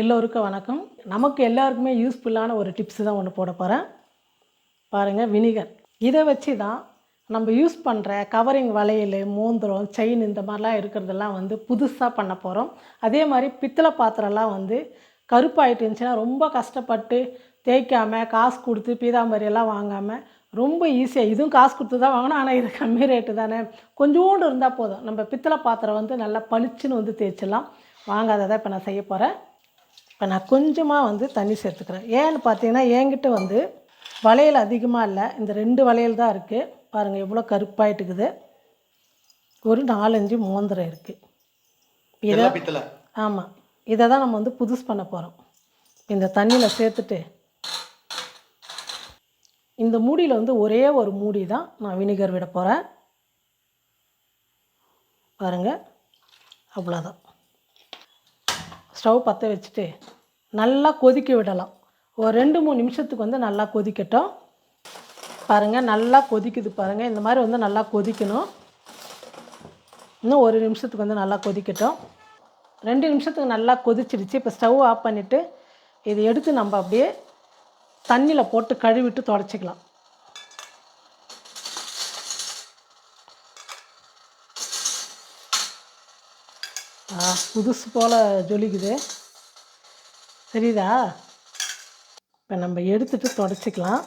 எல்லோருக்கும் வணக்கம். நமக்கு எல்லாருக்குமே யூஸ்ஃபுல்லான ஒரு டிப்ஸு தான் ஒன்று போட போகிறேன் பாருங்கள் வினிகர். இதை வச்சு தான் நம்ம யூஸ் பண்ணுற கவரிங் வளையல் மோந்திரம் செயின் இந்த மாதிரிலாம் இருக்கிறதெல்லாம் வந்து புதுசாக பண்ண போகிறோம் அதே மாதிரி பித்தளை பாத்திரம்லாம் வந்து கருப்பாயிட்டு இருந்துச்சுன்னா ரொம்ப கஷ்டப்பட்டு தேய்க்காமல் காசு கொடுத்து பீதாம்பரியெல்லாம் வாங்காமல் ரொம்ப ஈஸியாக இதுவும் காசு கொடுத்து தான் வாங்கணும் ஆனால் இது கம்மி ரேட்டு தானே. கொஞ்சோண்டு இருந்தால் போதும். நம்ம பித்தளை பாத்திரம் வந்து நல்லா பளிச்சுன்னு வந்து தேய்ச்சிடலாம். வாங்காததை இப்போ நான் செய்ய போகிறேன் இப்போ நான் கொஞ்சமாக வந்து தண்ணி சேர்த்துக்கிறேன். ஏன்னு பார்த்தீங்கன்னா என்கிட்ட வந்து வளையல் அதிகமாக இல்லை. இந்த ரெண்டு வளையல் தான் இருக்குது பாருங்கள் எவ்வளோ கருப்பாயிட்டுக்குது. ஒரு நாலஞ்சு மோந்திரம் இருக்குது இதை ஆமாம் இதை தான் நம்ம வந்து புதுசு பண்ண போகிறோம் இந்த தண்ணியில் சேர்த்துட்டு இந்த மூடியில் வந்து ஒரே ஒரு மூடி தான் நான் வினிகர் விட போகிறேன் பாருங்கள் அவ்வளோதான் ஸ்டவ் பற்ற வச்சுட்டு நல்லா கொதிக்க விடலாம். ஒரு ரெண்டு மூணு நிமிஷத்துக்கு வந்து நல்லா கொதிக்கட்டும். பாருங்கள் நல்லா கொதிக்குது பாருங்கள் இந்த மாதிரி வந்து நல்லா கொதிக்கணும். இன்னும் ஒரு நிமிஷத்துக்கு வந்து நல்லா கொதிக்கட்டும். ரெண்டு நிமிஷத்துக்கு நல்லா கொதிச்சிடுச்சு இப்போ ஸ்டவ் ஆஃப் பண்ணிவிட்டு இதை எடுத்து நம்ம அப்படியே தண்ணியில் போட்டு கழுவிட்டு தொடச்சிக்கலாம். புதுசு போல் ஜொலிக்குது. தெரியுதா? இப்போ நம்ம எடுத்துட்டு தொடச்சிக்கலாம்.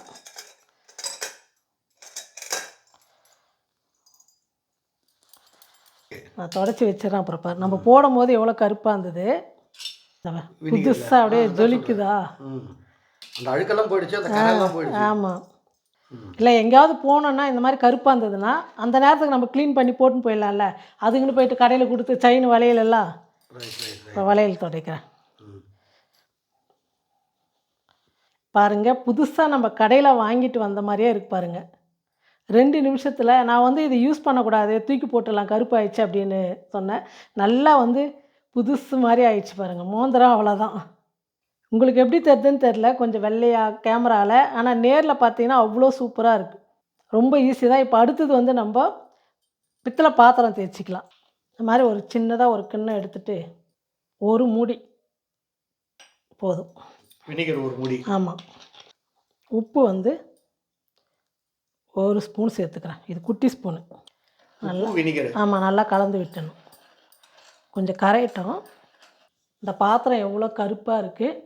நான் தொடச்சி வச்சிடறேன் அப்புறம் பாரு. நம்ம போடும் போது எவ்வளோ கருப்பாக இருந்தது. புதுசாக அப்படியே ஜொலிக்குதா? ஆமாம் இல்லை எங்கேயாவது போனோன்னா இந்த மாதிரி கருப்பாக இருந்ததுன்னா அந்த நேரத்துக்கு நம்ம க்ளீன் பண்ணி போட்டுன்னு போயிடலாம்ல. அதுக்குன்னு போயிட்டு கடையில் கொடுத்து செயின் வளையல் எல்லாம் ரைட் ரைட் இப்போ வளையல் துடைக்கிறேன். ம் பாருங்க புதுசாக நம்ம கடையில் வாங்கிட்டு வந்த மாதிரியே இருக்கு பாருங்க. ரெண்டு நிமிஷத்தில் நான் வந்து இது யூஸ் பண்ணக்கூடாது தூக்கி போட்டுடலாம் கருப்பாயிடுச்சு அப்படின்னு சொன்னேன். நல்லா வந்து புதுசு மாதிரி ஆயிடுச்சு பாருங்கள் மோந்திரம் அவ்வளோதான் உங்களுக்கு எப்படி தெரியுதுன்னு தெரில. கொஞ்சம் வெள்ளையா கேமராவில் ஆனால் நேரில் பார்த்தீங்கன்னா அவ்வளோ சூப்பராக இருக்குது ரொம்ப ஈஸி தான். இப்போ அடுத்தது வந்து நம்ம பித்தளை பாத்திரம் தேய்ச்சிக்கலாம். இந்த மாதிரி ஒரு சின்னதாக ஒரு கிண்ணம் எடுத்துட்டு ஒரு மூடி. போதும். வினிகர் ஒரு முடி. ஆமாம் உப்பு வந்து ஒரு ஸ்பூன் சேர்த்துக்கிறேன். இது குட்டி ஸ்பூனு. உப்பு வினிகர். ஆமாம் நல்லா கலந்து விட்டணும். கொஞ்சம் கரையட்டும். இந்த பாத்திரம் எவ்வளோ கருப்பாக இருக்குது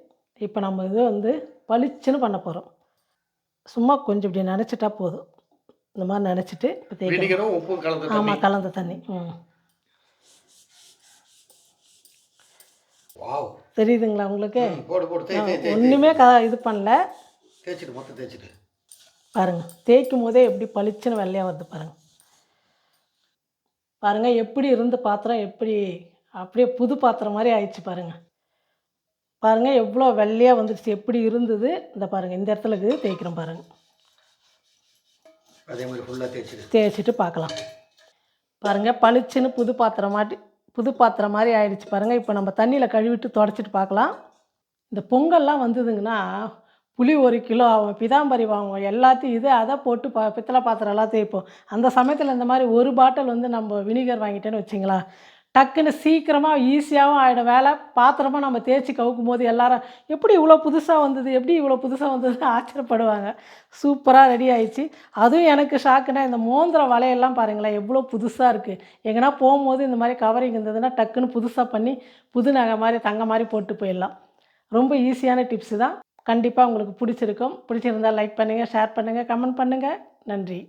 இப்போ நம்ம இது வந்து பளிச்சுன்னு பண்ண போகிறோம் சும்மா கொஞ்சம் இப்படி நினச்சிட்டா போதும். இந்த மாதிரி நினச்சிட்டு இப்போ தேய்க்கணும் ஆமாம் கலந்த தண்ணி. ம். தெரியுதுங்களா உங்களுக்கு? ஒன்றுமே க இது பண்ணல. தேய்ச்சிட்டு மொத்தம் தேய்ச்சிட்டு பாருங்கள் தேய்க்கும் போதே எப்படி பளிச்சுன்னு வெள்ளையாக வருது பாருங்கள் பாருங்கள் எப்படி இருந்த பாத்திரம் எப்படி அப்படியே புது பாத்திரம் மாதிரி ஆயிடுச்சு பாருங்கள் பாருங்கள் எவ்வளோ வெள்ளையாக வந்துடுச்சு எப்படி இருந்தது? இந்த பாருங்கள் இந்த இடத்துல தேய்க்கிறோம் பாருங்கள் அதே மாதிரி ஃபுல்லாக தேய்ச்சிட்டு தேய்ச்சிட்டு பார்க்கலாம். பாருங்கள் பளிச்சுன்னு புது பாத்திரம் மாட்டி புது பாத்திரம் மாதிரி ஆயிடுச்சு பாருங்கள் இப்போ நம்ம தண்ணியில் கழுவிட்டு தொடச்சிட்டு பார்க்கலாம். இந்த பொங்கல்லாம் வந்ததுங்கன்னா புளி ஒரு கிலோ ஆகும் பிதாம்பரி வாங்குவோம். எல்லாத்தையும் இது அதை போட்டு ப பித்தளை பாத்திரம் எல்லாம் தேய்ப்போம். அந்த சமயத்தில் இந்த மாதிரி ஒரு பாட்டில் வந்து நம்ம வினிகர் வாங்கிட்டேன்னு வச்சிங்களா டக்குன்னு சீக்கிரமாக ஈஸியாகவும் ஆகிடும் வேலை. பாத்திரமாக நம்ம தேய்ச்சி கவுக்கும் போது எல்லாரும் எப்படி இவ்வளோ புதுசாக வந்தது? எப்படி இவ்வளோ புதுசாக வந்ததுன்னு ஆச்சரியப்படுவாங்க. சூப்பராக ரெடி ஆயிடுச்சு. அதுவும் எனக்கு ஷாக்குனா இந்த மோந்திர வலையெல்லாம் பாருங்களேன் எவ்வளோ புதுசாக இருக்குது எங்கன்னா போகும்போது இந்த மாதிரி கவரிங் இருந்ததுன்னா டக்குன்னு புதுசாக பண்ணி புது நகை மாதிரி தங்க மாதிரி போட்டு போயிடலாம். ரொம்ப ஈஸியான டிப்ஸு தான். கண்டிப்பாக உங்களுக்கு பிடிச்சிருக்கும். பிடிச்சிருந்தால் லைக் பண்ணுங்கள் ஷேர் பண்ணுங்கள் கமெண்ட் பண்ணுங்கள் நன்றி.